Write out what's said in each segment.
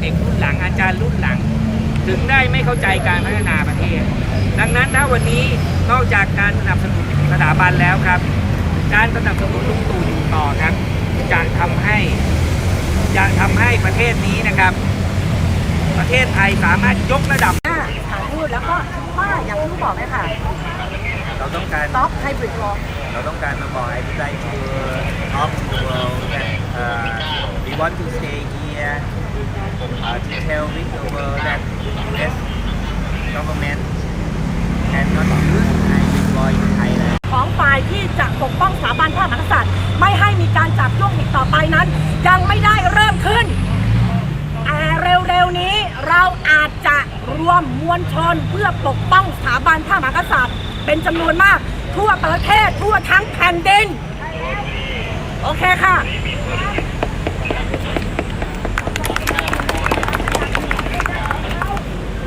เด็กรุ่นหลังอาจารย์รุ่นหลัง ถึงได้ไม่เข้าใจการพัฒนาประเทศ ดังนั้นถ้าวันนี้นอกจากการสนับสนุนสถาบันแล้วครับ การสนับสนุนลุงตู่อยู่ต่อครับจะทำให้จะทำให้ประเทศนี้นะครับ ประเทศไทยสามารถยกระดับอ่าถามพูดแล้วก็ว่าอย่างที่บอกเลยค่ะ เราต้องการ stop hybrid war เราต้องการมาบอก I would like to talk to the world that uh, we want to stay here tell with the world that US government cannot use hybrid war in Thailand ของฝ่ายที่จะปกป้องสถาบันพระมหากษัตริย์ ไม่ให้มีการจับจ้วงอีกต่อไปนั้น ยังไม่ได้เริ่มขึ้นแต่เร็วๆนี้เราอาจจะรวมมวลชนเพื่อปกป้องสถาบันพระมหากษัตริย์ เป็นจำนวนมากทั่วประเทศทั่วทั้งแผ่นดิน โอเคค่ะ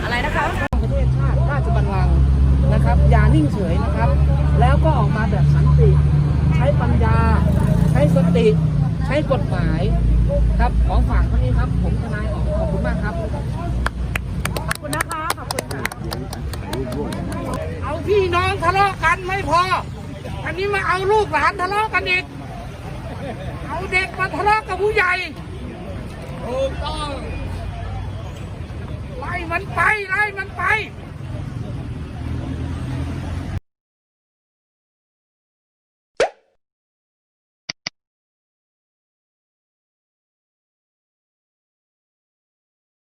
อะไรนะคะ ประเทศชาติราชบัลลังก์ นิ่งเฉยนะครับ แล้วก็ออกมาแบบสันติ ใช้ปัญญา ใช้สติ ใช้กฎหมายครับของฝากเท่านี้ครับ ผมทนายออกขอบคุณมากครับ ขอบคุณนะคะขอบคุณค่ะเอาพี่น้องทะเลาะกันไม่พอ อันนี้มาเอาลูกหลานทะเลาะกันอีกเอาเด็กมาทะเลาะกับผู้ใหญ่ถูกต้องไล่มันไปไล่มันไป